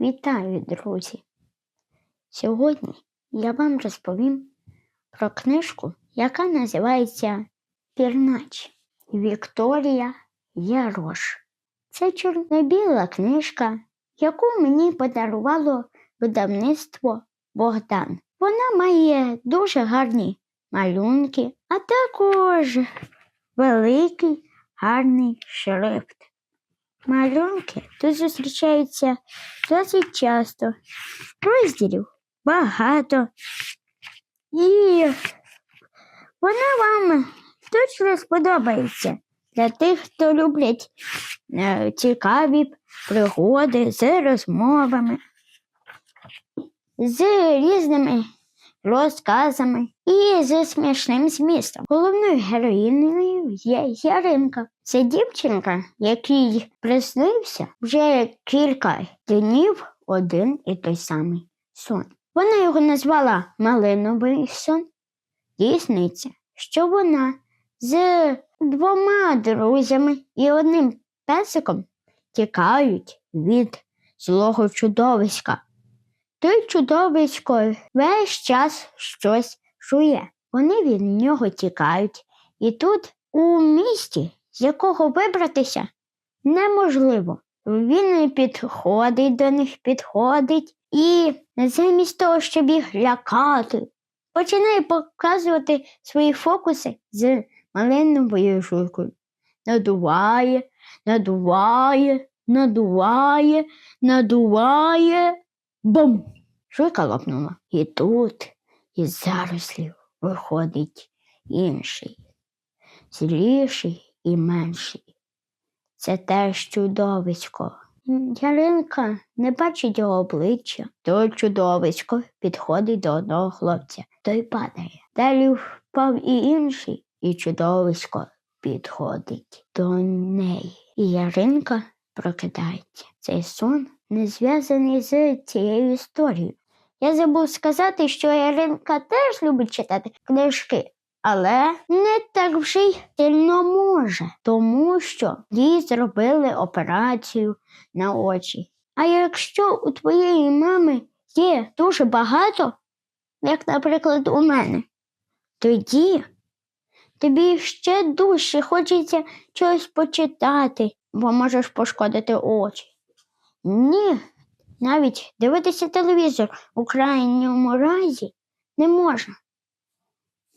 Вітаю, друзі! Сьогодні я вам розповім про книжку, яка називається Пірнач Вікторія Ярош. Це чорно-біла книжка, яку мені подарувало видавництво Богдан. Вона має дуже гарні малюнки, а також великий гарний шрифт. Малюнки тут зустрічаються досить часто, розділів багато. І вона вам точно сподобається. Для тих, хто люблять е, цікаві пригоди з розмовами, з різними розказами і з смішним змістом. Головною героїнею є Яринка. Це дівчинка, якій приснився вже кілька днів один і той самий сон. Вона його назвала Малиновий сон. Дійсниться, що вона з двома друзями і одним песиком тікають від злого чудовиська. Той чудовисько весь час щось чує. Вони від нього тікають. І тут, у місті, з якого вибратися, неможливо. Він підходить до них, підходить і замість того, щоб їх лякати, починає показувати свої фокуси з малиновою жуйкою. Надуває, надуває, надуває, надуває. Бум! Жуйка лопнула. І тут із зарослів виходить інший, зліший і менший. Це теж чудовисько. Яринка не бачить його обличчя. То чудовисько підходить до одного хлопця. Той падає. Далі впав і інший, і чудовисько підходить до неї. І Яринка прокидається. Цей сон не зв'язаний з цією історією. Я забув сказати, що Яринка теж любить читати книжки, але не так вже й сильно може, тому що їй зробили операцію на очі. А якщо у твоєї мами є дуже багато, як, наприклад, у мене, тоді тобі ще дужче хочеться щось почитати, бо можеш пошкодити очі. Ні, навіть дивитися телевізор у крайньому разі не можна.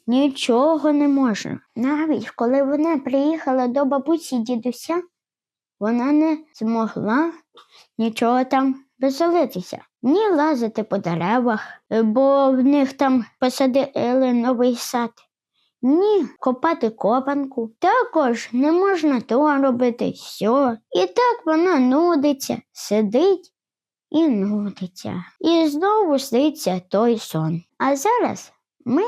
Нічого не можна. Навіть коли вона приїхала до бабусі дідуся, вона не змогла нічого там веселитися, ні лазити по деревах, бо в них там посадили новий сад, ні копати копанку. Також не можна то робити сьо. І так вона нудиться, сидить і нудиться. І знову сниться той сон. А зараз ми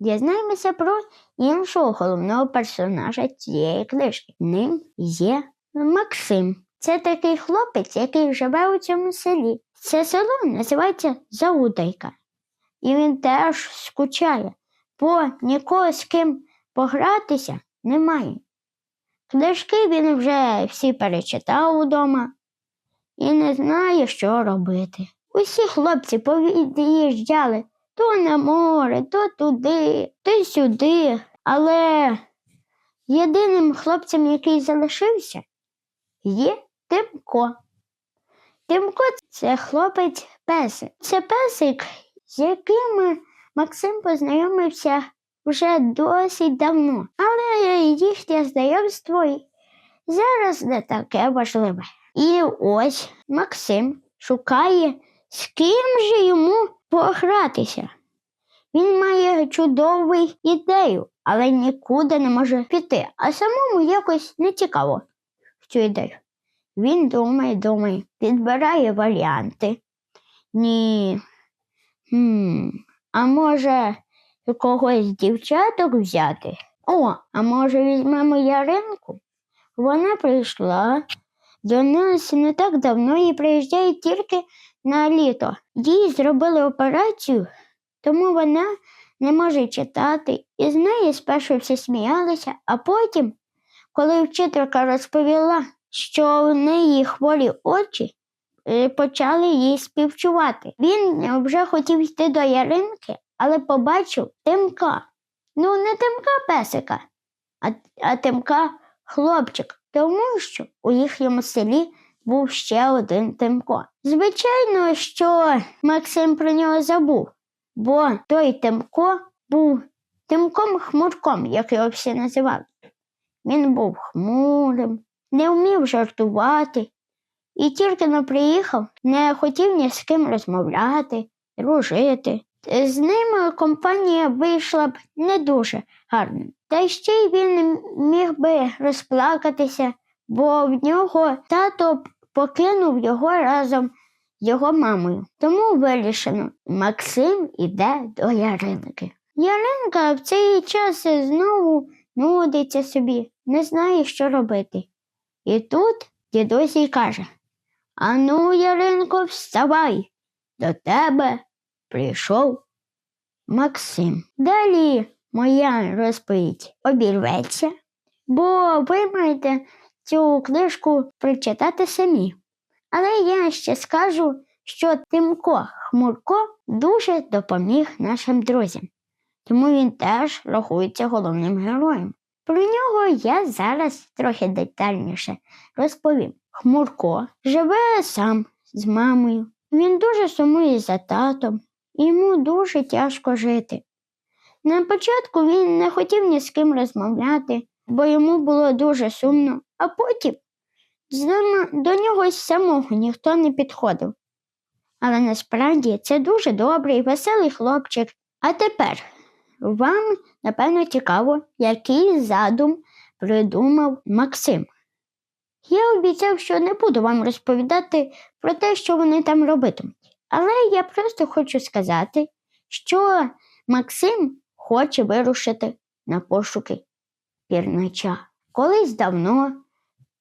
дізнаємося про іншого головного персонажа цієї книжки. Ним є Максим. Це такий хлопець, який живе у цьому селі. Це село називається Заудайка. І він теж скучає, бо нікого з ким погратися немає. Книжки він вже всі перечитав удома і не знає, що робити. Усі хлопці повід'їжджали то на море, то туди, то сюди. Але єдиним хлопцем, який залишився, є Тимко. Тимко це хлопець песик. Це песик, з яким Максим познайомився вже досить давно. Але їхнє знайомство зараз не таке важливе. І ось Максим шукає, з ким же йому погратися. Він має чудову ідею, але нікуди не може піти, а самому якось не цікаво в цю ідею. Він думає, думає, підбирає варіанти. Ні. Хм, а може когось з дівчаток взяти? О, а може візьмемо Яринку? Вона прийшла до нас не так давно і приїжджає тільки на літо. Їй зробили операцію, тому вона не може читати, і з неї спершу всі сміялися, а потім, коли вчителька розповіла, що в неї хворі очі, е, почали їй співчувати. Він вже хотів йти до Яринки, але побачив Тимка. Ну, не Тимка песика, а, а Тимка хлопчик, тому що у їхньому селі був ще один Тимко. Звичайно, що Максим про нього забув, бо той Тимко був Тимком хмурком, як його всі називали. Він був хмурим, не вмів жартувати і тільки но приїхав, не хотів ні з ким розмовляти, дружити. З ними компанія вийшла б не дуже гарно. Та ще й він міг би розплакатися, бо в нього тато покинув його разом з його мамою. Тому вирішено, Максим іде до Яринки. Яринка в цей час знову нудиться собі, не знає, що робити. І тут дідусь їй каже Ану, Яринко, вставай, до тебе прийшов Максим. Далі моя розповідь обірветься, бо ви маєте цю книжку прочитати самі. Але я ще скажу, що Тимко Хмурко дуже допоміг нашим друзям, тому він теж рахується головним героєм. Про нього я зараз трохи детальніше розповім. Хмурко живе сам з мамою. Він дуже сумує за татом, йому дуже тяжко жити. На початку він не хотів ні з ким розмовляти, бо йому було дуже сумно, а потім до нього самого ніхто не підходив. Але насправді це дуже добрий, веселий хлопчик. А тепер вам, напевно, цікаво, який задум придумав Максим. Я обіцяв, що не буду вам розповідати про те, що вони там робитимуть. Але я просто хочу сказати, що Максим хоче вирушити на пошуки пірнача. Колись давно,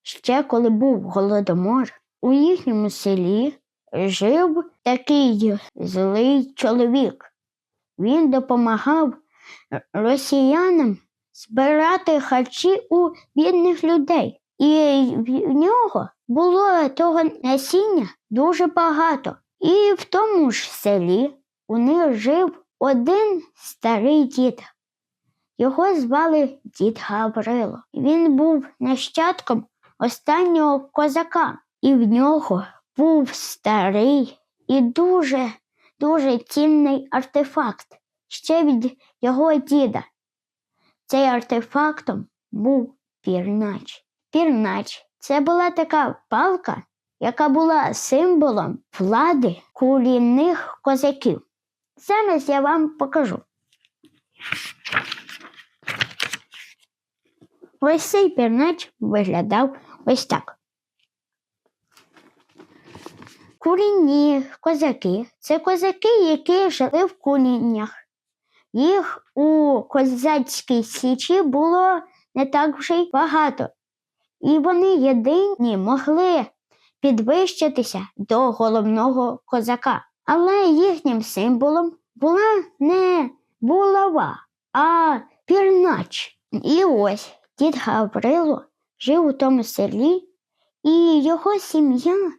ще коли був голодомор, у їхньому селі жив такий злий чоловік. Він допомагав росіянам збирати харчі у бідних людей. І в нього було того насіння дуже багато. І в тому ж селі у них жив один старий дід. Його звали дід Гаврило. Він був нащадком останнього козака, і в нього був старий і дуже, дуже цінний артефакт ще від його діда. Цей артефактом був пірнач. Пірнач це була така палка, яка була символом влади кулінних козаків. Зараз я вам покажу. Ось цей пірнач виглядав ось так. Курінні козаки це козаки, які жили в куріннях. Їх у козацькій січі було не так вже й багато, і вони єдині могли підвищитися до головного козака. Але їхнім символом була не булава, а пірнач. І ось дід Гаврило жив у тому селі, і його сім'я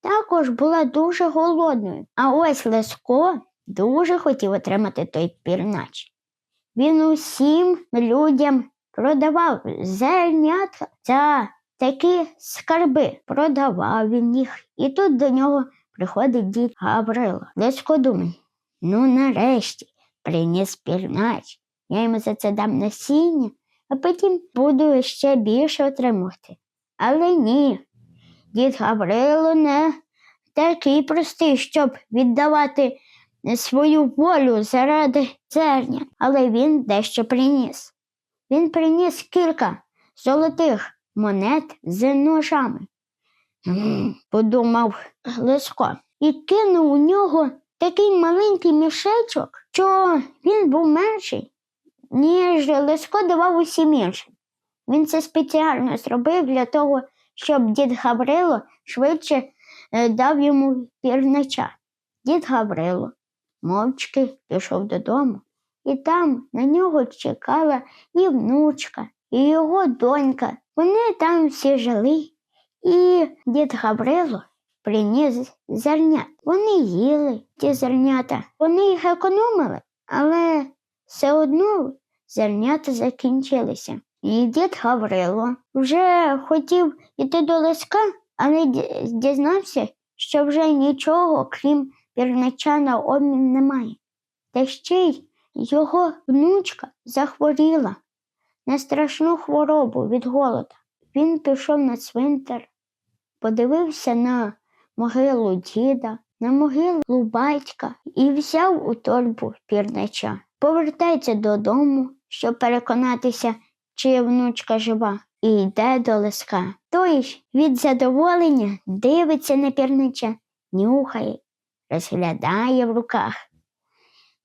також була дуже голодною. А ось Леско дуже хотів отримати той пірнач. Він усім людям продавав зернятка за такі скарби. Продавав він їх. І тут до нього приходить дід Гаврило. Лесько думає, ну нарешті приніс пірнач. Я йому за це дам насіння, а потім буду ще більше отримувати. Але ні, дід Гаврило не такий простий, щоб віддавати свою волю заради зерня, але він дещо приніс. Він приніс кілька золотих монет з ножами. Подумав Лесько, і кинув у нього такий маленький мішечок, що він був менший, ніж Лесько давав усім іншим. Він це спеціально зробив для того, щоб дід Гаврило швидше е, дав йому пірнача. Дід Гаврило мовчки пішов додому, і там на нього чекала і внучка, і його донька. Вони там всі жили, і дід Гаврило приніс зернят. Вони їли ті зернята, вони їх економили, але все одно зернята закінчилися. І дід Гаврило вже хотів іти до лиска, але дізнався, що вже нічого, крім пірнича на обмін немає. Та ще й його внучка захворіла на страшну хворобу від голода. Він пішов на цвинтар, подивився на могилу діда, на могилу батька і взяв у торбу пірнича. Повертається додому, щоб переконатися, чи внучка жива, і йде до лиска. Той від задоволення дивиться на пірнича, нюхає, розглядає в руках.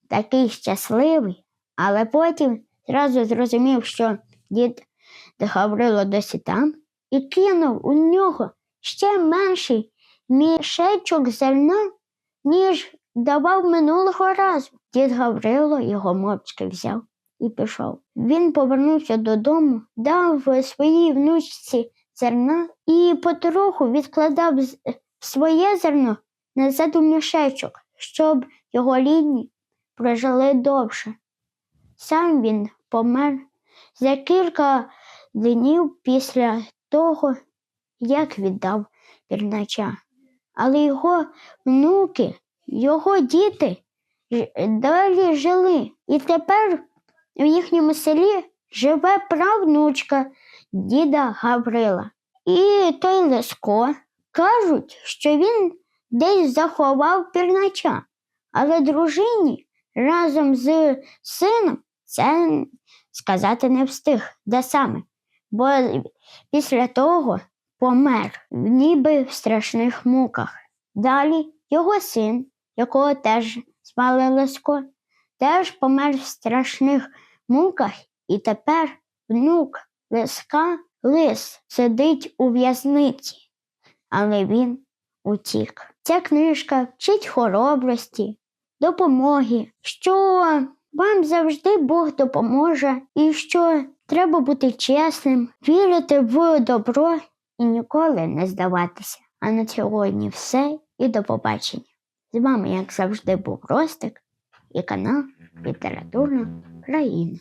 Такий щасливий, але потім зразу зрозумів, що дід Гаврило досі там, і кинув у нього ще менший мішечок зерна, ніж давав минулого разу. Дід Гаврило його мовчки взяв і пішов. Він повернувся додому, дав своїй внучці зерна і потроху відкладав своє зерно назад у мішечок, щоб його рідні прожили довше. Сам він помер за кілька днів після того, як віддав пірнача. Але його внуки, його діти далі жили. І тепер в їхньому селі живе правнучка діда Гаврила. І той Леско кажуть, що він десь заховав пірнача, але дружині разом з сином це сказати не встиг, де саме, бо після того помер, ніби в страшних муках. Далі його син, якого теж звали Лесько, теж помер в страшних муках, і тепер внук Леска Лис сидить у в'язниці, але він утік. Ця книжка вчить хоробрості, допомоги, що вам завжди Бог допоможе, і що треба бути чесним, вірити в добро і ніколи не здаватися. А на сьогодні все і до побачення. З вами, як завжди, був Ростик і канал Літературна країна.